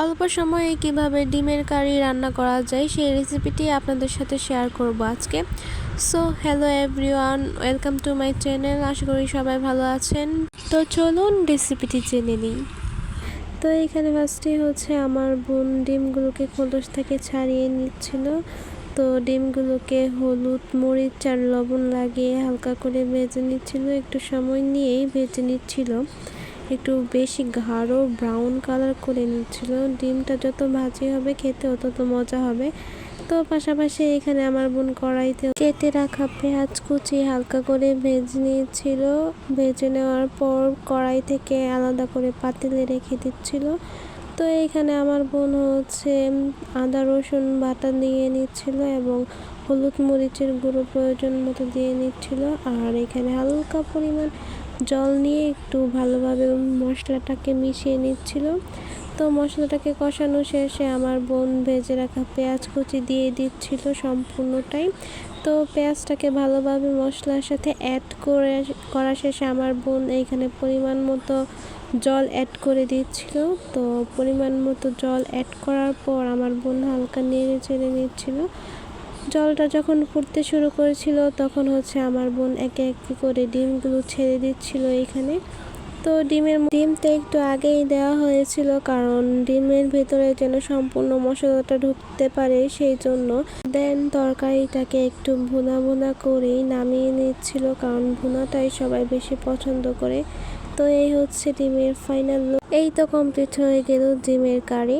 অল্প সময়ে কীভাবে ডিমের কারি রান্না করা যায় সেই রেসিপিটি আপনাদের সাথে শেয়ার করব আজকে। So hello everyone welcome to my channel আশা করি সবাই ভালো আছেন। তো চলুন রেসিপিটি জেনে নিই। তো এখানে ফার্স্টে হচ্ছে আমার বোন ডিমগুলোকে খোলস থেকে ছাড়িয়ে নিচ্ছিল। তো ডিমগুলোকে হলুদ, মরিচ আর লবণ লাগিয়ে হালকা করে ভেজে নিচ্ছিল। একটু সময় নিয়েই ভেজে নিচ্ছিল। একটু বেশি গাঢ় ব্রাউন কালার করে নিচ্ছিল। ডিমটা যত ভাজি হবে, খেতে তত মজা হবে। তো পাশাপাশি এখানে আমার বোন কড়াইতে কেটে রাখা পেঁয়াজ কুচি হালকা করে ভেজে নিয়েছিল। ভেজে নেওয়ার পর কড়াই থেকে আলাদা করে পাতিলে রেখে দিচ্ছিল। তো এখানে আমার বোন হচ্ছে আদা, রসুন, বাটা দিয়ে নিচ্ছিল এবং হলুদ মরিচের গুঁড়ো প্রয়োজন মতো দিয়ে নিচ্ছিল। আর এখানে হালকা পরিমাণ জল নিয়ে একটু ভালোভাবে মশলাটাকে মিশিয়ে নিচ্ছিল। তো মশলাটাকে কষানো শেষে আমার বোন ভেজে রাখা পেঁয়াজ কুচি দিয়ে দিচ্ছিল সম্পূর্ণটাই। তো পেঁয়াজটাকে ভালোভাবে মশলার সাথে অ্যাড করে করা শেষে আমার বোন এইখানে পরিমাণ মতো জল অ্যাড করে দিচ্ছিল তো পরিমাণ মতো জল অ্যাড করার পর আমার বোন হালকা নেড়ে চেড়ে নিচ্ছিল। জলটা যখন ফুটতে শুরু করেছিল, তখন হচ্ছে আমার বোন একে একে করে ডিমগুলো ছেড়ে দিচ্ছিল এখানে। তো ডিমের ডিমটা একটু আগেই দেওয়া হয়েছিল, কারণ ডিমের ভেতরে যেন সম্পূর্ণ মশলাটা ঢুকতে পারে সেই জন্য দেন তরকারিটাকে একটু ভুনা ভুনা করেই নামিয়ে নিচ্ছিল, কারণ ভুনাটাই সবাই বেশি পছন্দ করে। তো এই হচ্ছে ডিমের ফাইনাল এই তো কমপ্লিট হয়ে গেল ডিমের কারি।